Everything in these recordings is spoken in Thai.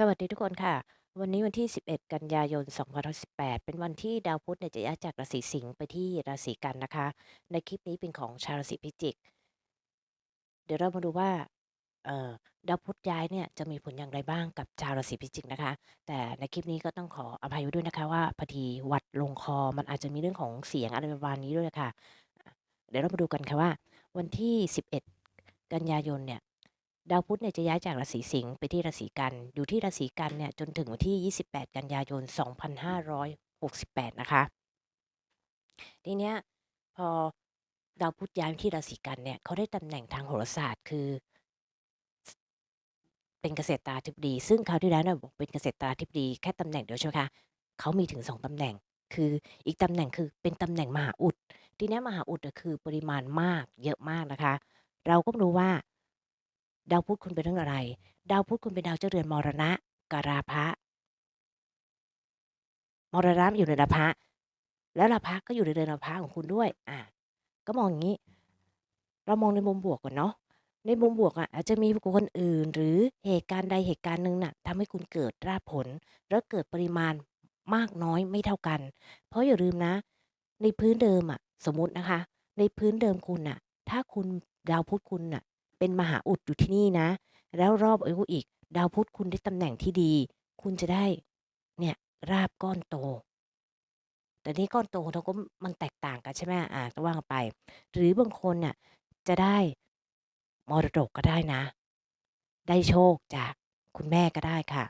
สวัสดีทุกคนค่ะ วันนี้วันที่ 11 กันยายน2018 เป็นวันที่ดาวพุธเนี่ยจะย้ายจากราศีสิงห์ไปที่ราศีกันนะคะ ในคลิปนี้เป็นของชาวราศีพิจิก เดี๋ยวเรามาดูว่าเอ่อดาวพุธย้ายเนี่ยจะมีผลอย่างไรบ้างกับชาวราศีพิจิกนะคะ แต่ในคลิปนี้ก็ต้องขออภัยไว้ด้วยนะคะว่าพอดีหวัดลงคอมันอาจจะมีเรื่องของเสียงอะไรประมาณนี้ด้วยค่ะอะ เดี๋ยวเรามาดูกันค่ะว่า วันที่ 11 กันยายนเนี่ย ดาวพุธเนี่ยจะย้ายจากราศีสิงห์ไปที่ราศีกัน อยู่ที่ราศีกันเนี่ยจนถึงวันที่ 28 กันยายน 2568 นะคะ ทีเนี้ยพอดาวพุธย้ายที่ราศีกันเนี่ยเขาได้ตำแหน่งทางโหราศาสตร์คือ เป็นเกษตราธิบดี ซึ่งคราวที่แล้วเนี่ยบอกเป็นเกษตราธิบดีแค่ตำแหน่งเดียวใช่ไหมคะเขามีถึง2ตำแหน่ง คืออีกตำแหน่งคือเป็นตำแหน่งมหาอุด ทีเนี้ยมหาอุดคือปริมาณมากเยอะมากนะคะ เราก็รู้ว่า ดาวพุธคุณเป็นเรื่องอะไร ดาวพุธคุณเป็นดาวเจ้าเรือนมรณะกราพะ มรณะอยู่ในราพะ แล้วราพะก็อยู่ในเรือนราพะของคุณด้วย อ่าก็มองอย่างงี้ เรามองในมุมบวกก่อนเนาะ ในมุมบวกอะอาจจะมีบุคคลอื่น หรือเหตุการณ์ใดเหตุการณ์หนึ่งน่ะทำให้คุณเกิดราผล แล้วเกิดปริมาณมากน้อยไม่เท่ากัน เพราะอย่าลืมนะ ในพื้นเดิมอะ สมมตินะคะ ในพื้นเดิมคุณน่ะ ถ้าคุณดาวพุธคุณน่ะ เป็นมหาอุดอยู่ที่นี่นะ แล้วรอบอายุอีก ดาวพุธคุณได้ตำแหน่งที่ดี คุณจะได้ เนี่ย ราบก้อนโต แต่นี่ก้อนโตของเราก็มันแตกต่างกันใช่ไหมอ่าก็ว่ากันไป หรือบางคนน่ะจะได้มรดกก็ได้นะ ได้โชคจากคุณแม่ก็ได้ค่ะ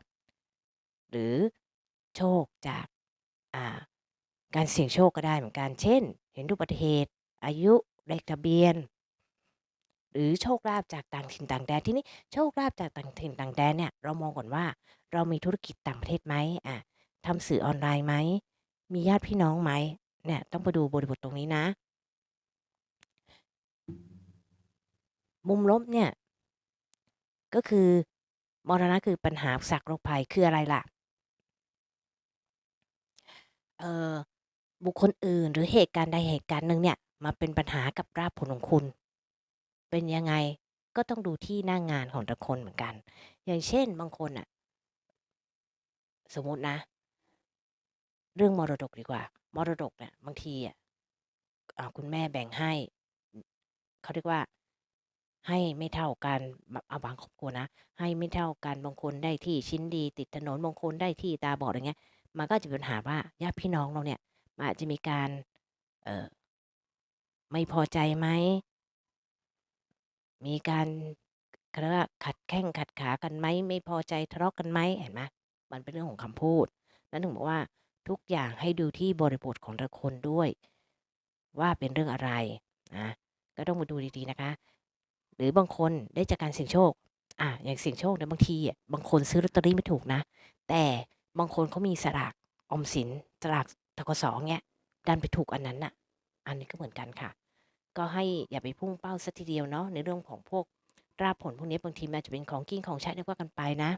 หรือโชคจากอ่าการเสี่ยงโชคก็ได้เหมือนกัน เช่น เห็นอุบัติเหตุ อายุเลขทะเบียน หรือโชคลาภจากต่างถิ่นต่างแดนที่นี้โชคลาภจากต่างถิ่นต่างแดนเนี่ยเรามองก่อนว่า เรามีธุรกิจต่างประเทศไหมอ่าทำสื่อออนไลน์ไหมมีญาติพี่น้องไหมเนี่ยต้องไปดูบริบทตรงนี้นะ มุมลบเนี่ย ก็คือมรณะคือปัญหาสรรคโรคภัยคืออะไรล่ะ?เอ่อบุคคลอื่นหรือเหตุการณ์ใดเหตุการณ์หนึ่งเนี่ยมาเป็นปัญหากับราบผลของคุณ เป็นยังไงก็ต้องดูที่หน้างงานของแต่ละคนเหมือนกัน อย่างเช่นบางคนน่ะสมมตินะ เรื่องมรดกดีกว่า มรดกเนี่ยบางทีอะอ่าคุณแม่แบ่งให้ เขาเรียกว่า ให้ไม่เท่ากันบอ่าบางครอบครัวนะ ให้ไม่เท่ากันบางคนได้ที่ชิ้นดี ติดถนนบางคนได้ที่ตาบอดอย่างเงี้ย มันก็จะมีปัญหาว่าญาติพี่น้องเราเนี่ยมันอาจจะมีการ เอ่อ ไม่พอใจไหม? มีการ เขาเรียกว่าขัดแข้งขัดขากันไหม?ไม่พอใจทะเลาะกันไหม?เห็นไหมมันเป็นเรื่องของคำพูด นั้นถึงบอกว่าทุกอย่างให้ดูที่บริบทของแต่ละคนด้วย ว่าเป็นเรื่องอะไรนะก็ต้องมาดูดีๆนะคะ หรือบางคนได้จากการเสี่ยงโชคอ่าอย่างเสี่ยงโชคเนี่ยบางทีอะบางคนซื้อลอตเตอรี่ไม่ถูกนะ แต่บางคนเขามีสลากออมสินสลากธกส.เงี้ยดันไปถูกอันนั้นน่ะ อันนี้ก็เหมือนกันค่ะ ก็ให้อย่าไปพุ่งเป้าสียทีเดียวเนาะในเรื่องของพวกราบผลพวกนี้บางทีมันอาจจะเป็นของกินของใช้ก็ว่ากันไปนะ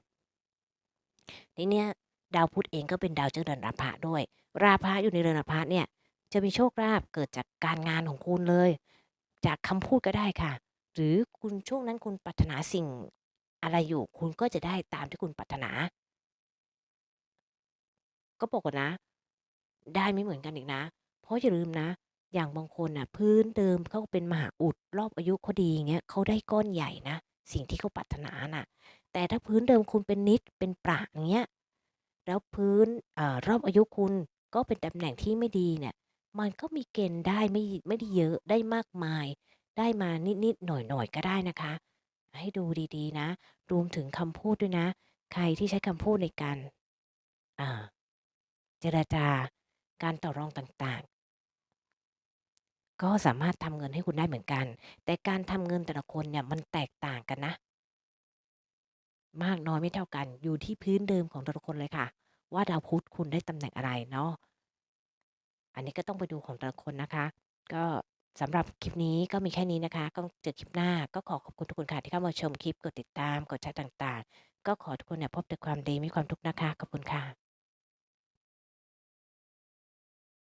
ทีเนี้ยดาวพุธเองก็เป็นดาวเจ้าเรือนราพะด้วย ราพะอยู่ในเรือนราพะเนี่ยจะมีโชคลาภเกิดจากการงานของคุณเลย จากคำพูดก็ได้ค่ะ หรือคุณช่วงนั้นคุณปรารถนาสิ่งอะไรอยู่ คุณก็จะได้ตามที่คุณปรารถนา ก็บอกนนะได้ไม่เหมือนกันอีกนะ เพราะอย่าลืมนะ อย่างบางคนน่ะ พื้นเดิมเขาเป็นมหาอุด รอบอายุเขาดี อย่างเงี้ย เขาได้ก้อนใหญ่นะ สิ่งที่เขาปรารถนาน่ะ แต่ถ้าพื้นเดิมคุณเป็นนิด เป็นประอย่างเงี้ย แล้วพื้นอ่ารอบอายุคุณก็เป็นตำแหน่งที่ไม่ดีเนี่ย มันก็มีเกณฑ์ได้ไม่ ไม่ได้เยอะ ได้มากมาย ได้มานิด ๆ หน่อย ๆ ก็ได้นะคะ ให้ดูดี ๆ นะ รวมถึงคำพูดด้วยนะ ใครที่ใช้คำพูดในการ อ่า เจรจา การต่อรองต่าง ๆ ก็สามารถทำเงินให้คุณได้เหมือนกัน แต่การทำเงินแต่ละคนเนี่ยมันแตกต่างกันนะ มากน้อยไม่เท่ากัน อยู่ที่พื้นเดิมของแต่ละคนเลยค่ะ ว่าดาวพุธคุณได้ตำแหน่งอะไรเนาะ อันนี้ก็ต้องไปดูของแต่ละคนนะคะ ก็สำหรับคลิปนี้ก็มีแค่นี้นะคะ ก็เจอคลิปหน้า ก็ขอขอบคุณทุกคนค่ะที่เข้ามาชมคลิป กดติดตาม กดแชร์ต่างๆ ก็ขอทุกคนเนี่ยพบแต่ความดีม่มีความทุกข์นะคะ ขอบคุณค่ะ